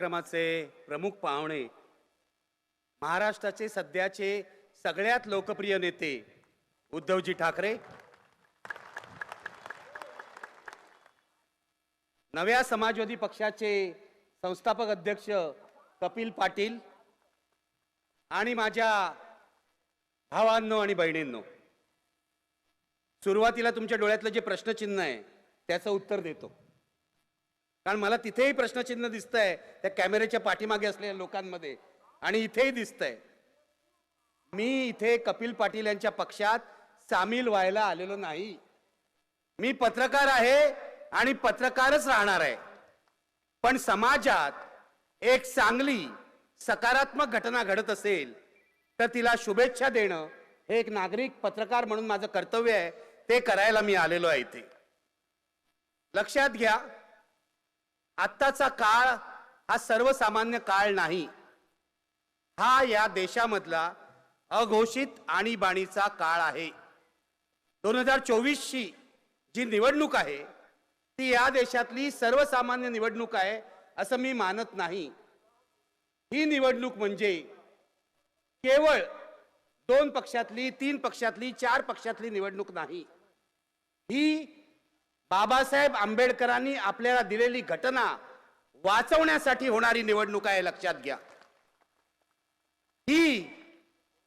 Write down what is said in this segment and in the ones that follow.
कार्यक्रमाचे प्रमुख पाहुणे महाराष्ट्राचे सध्याचे सगळ्यात लोकप्रिय नेते उद्धवजी ठाकरे. नव्या समाजवादी पक्षाचे संस्थापक अध्यक्ष कपिल पाटील आणि माझ्या भावांनो आणि बहिणींनो सुरुवातीला तुमच्या डोळ्यातलं जे प्रश्नचिन्ह आहे त्याचं उत्तर देतो. कारण मला तिथेही प्रश्नचिन्ह दिसतंय त्या कॅमेऱ्याच्या पाठीमागे असलेल्या लोकांमध्ये. आणि इथेही दिसतंय. मी इथे कपिल पाटील यांच्या पक्षात सामील व्हायला आलेलो नाही. मी पत्रकार आहे आणि पत्रकारच राहणार आहे. पण समाजात एक चांगली सकारात्मक घटना घडत असेल तर तिला शुभेच्छा देणं हे एक नागरिक पत्रकार म्हणून माझं कर्तव्य आहे. ते करायला मी आलेलो आहे इथे. लक्षात घ्या आत्ताचा काळ हा सर्वसामान्य काळ नाही. हा या देशामधला अघोषित आणीबाणीचा काळ आहे. दोन हजार चोवीसची जी निवडणूक आहे ती या देशातली सर्वसामान्य निवडणूक आहे असं मी मानत नाही. ही निवडणूक म्हणजे केवळ दोन पक्षातली तीन पक्षातली चार पक्षातली निवडणूक नाही. ही बाबासाहेब आंबेडकरांनी आपल्याला दिलेली घटना वाचवण्यासाठी होणारी निवडणूक आहे लक्षात घ्या. ही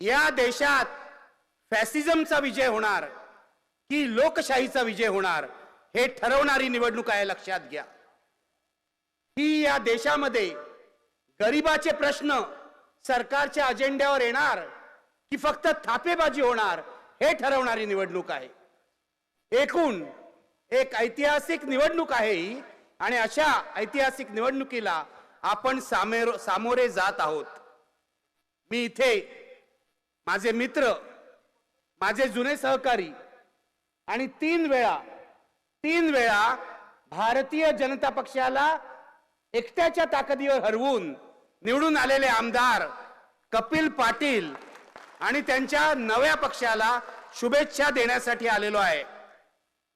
या देशात फॅसिझमचा विजय होणार की लोकशाहीचा विजय होणार हे ठरवणारी निवडणूक आहे लक्षात घ्या. ही या देशामध्ये गरिबाचे प्रश्न सरकारच्या अजेंड्यावर येणार की फक्त थापेबाजी होणार हे ठरवणारी निवडणूक आहे. एकूण एक ऐतिहासिक निवडणूक आहे ही. आणि अशा ऐतिहासिक निवडणुकीला आपण सामेर सामोरे जात आहोत. मी इथे माझे मित्र माझे जुने सहकारी आणि तीन वेळा तीन वेळा भारतीय जनता पक्षाला एकट्याच्या ताकदीवर हरवून निवडून आलेले आमदार कपिल पाटील आणि त्यांच्या नव्या पक्षाला शुभेच्छा देण्यासाठी आलेलो आहे.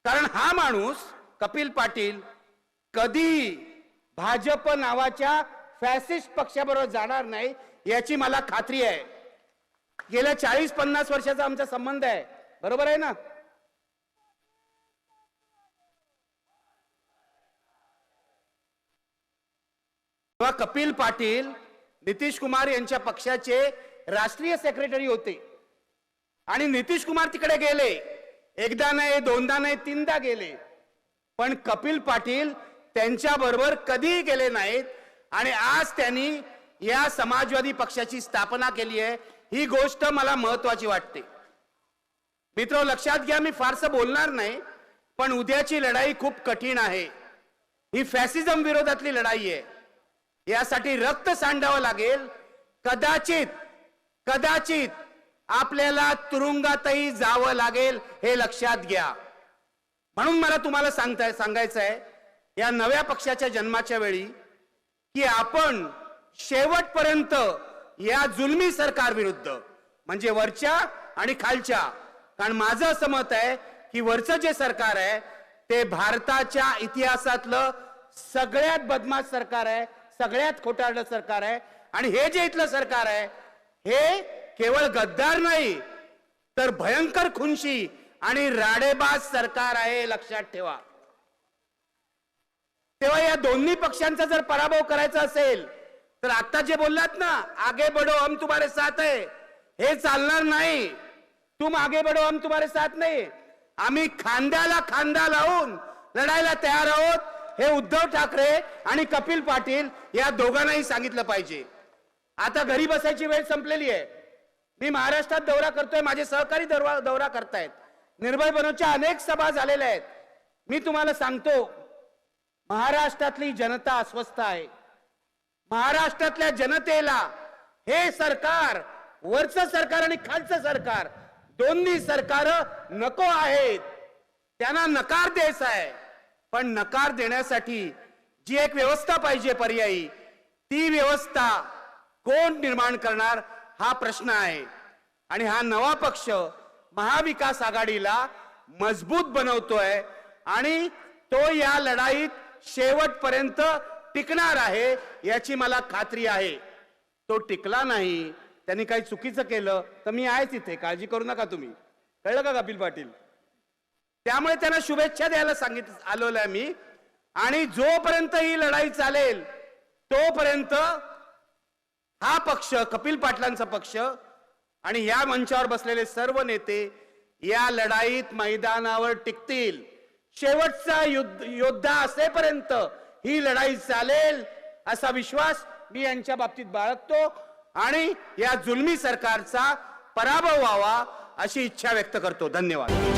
कारण हा माणूस कपिल पाटील कधी भाजप नावाच्या फॅसिस्ट पक्षाबरोबर जाणार नाही याची मला खात्री आहे. गेल्या चाळीस पन्नास वर्षाचा आमचा संबंध आहे. बरोबर आहे ना? तेव्हा कपिल पाटील नितीश कुमार यांच्या पक्षाचे राष्ट्रीय सेक्रेटरी होते. आणि नितीश कुमार तिकडे गेले. एकदा नाही दोनदा नाही तीनदा गेले. पण कपिल पाटील त्यांच्या बरोबर कधीही गेले नाहीत आणि आज त्यांनी या समाजवादी पक्षाची स्थापना केली आहे. ही गोष्ट मला महत्वाची वाटते. मित्र लक्षात घ्या मी फारसं बोलणार नाही पण उद्याची लढाई खूप कठीण आहे. ही फॅसिझम विरोधातली लढाई आहे. यासाठी रक्त सांडावं लागेल. कदाचित कदाचित आपल्याला तुरुंगातही जावं लागेल हे लक्षात घ्या. म्हणून मला तुम्हाला सांगताय सांगायचं आहे या नव्या पक्षाच्या जन्माच्या वेळी की आपण शेवटपर्यंत या जुलमी सरकार विरुद्ध म्हणजे वरच्या आणि खालच्या कारण माझं असं मत आहे की वरचं जे सरकार आहे ते भारताच्या इतिहासातलं सगळ्यात बदमाश सरकार आहे सगळ्यात खोटारलं सरकार आहे आणि हे जे इथलं सरकार आहे हे केवळ गद्दार नाही तर भयंकर खुनशी आणि राडेबाज सरकार आहे लक्षात ठेवा. तेव्हा या दोन्ही पक्षांचा जर पराभव करायचा असेल तर आता जे बोललात ना आगे बडो हम तुम्हारे साथ आहे हे चालणार नाही. तुम आगे बडो हम तुम्हारे साथ नाही. आम्ही खांद्याला खांदा लावून लढायला तयार आहोत हे उद्धव ठाकरे आणि कपिल पाटील या दोघांनाही सांगितलं पाहिजे. आता घरी बसायची वेळ संपलेली आहे. मी महाराष्ट्रात दौरा करतोय माझे सहकारी दौरा दौरा करतायत. निर्भय बनवच्या अनेक सभा झालेल्या आहेत. मी तुम्हाला सांगतो महाराष्ट्रातली जनता अस्वस्थ आहे. महाराष्ट्रातल्या जनतेला हे सरकार वरचं सरकार आणि खालचं सरकार दोन्ही सरकार नको आहेत. त्यांना नकार द्यायचा आहे. पण नकार देण्यासाठी जी एक व्यवस्था पाहिजे पर्यायी ती व्यवस्था कोण निर्माण करणार? हा प्रश्न आहे. आणि हा नवा पक्ष महाविकास आघाडीला मजबूत बनवतोय आणि तो या लढाईत शेवटपर्यंत टिकणार आहे याची मला खात्री आहे. तो टिकला नाही त्यांनी काही चुकीचं केलं तर मी आहेच इथे काळजी करू नका तुम्ही. कळलं का कपिल पाटील? त्यामुळे त्यांना शुभेच्छा द्यायला सांगित आलोय मी. आणि जोपर्यंत ही लढाई चालेल तोपर्यंत हा पक्ष कपिल पाटलांचा पक्ष आणि या मंचावर बसलेले सर्व नेते या लढाईत मैदानावर टिकतील. शेवटचा युद्ध योद्धा असेपर्यंत ही लढाई चालेल असा विश्वास मी यांच्या बाबतीत बाळगतो आणि या जुलमी सरकारचा पराभव व्हावा अशी इच्छा व्यक्त करतो. धन्यवाद.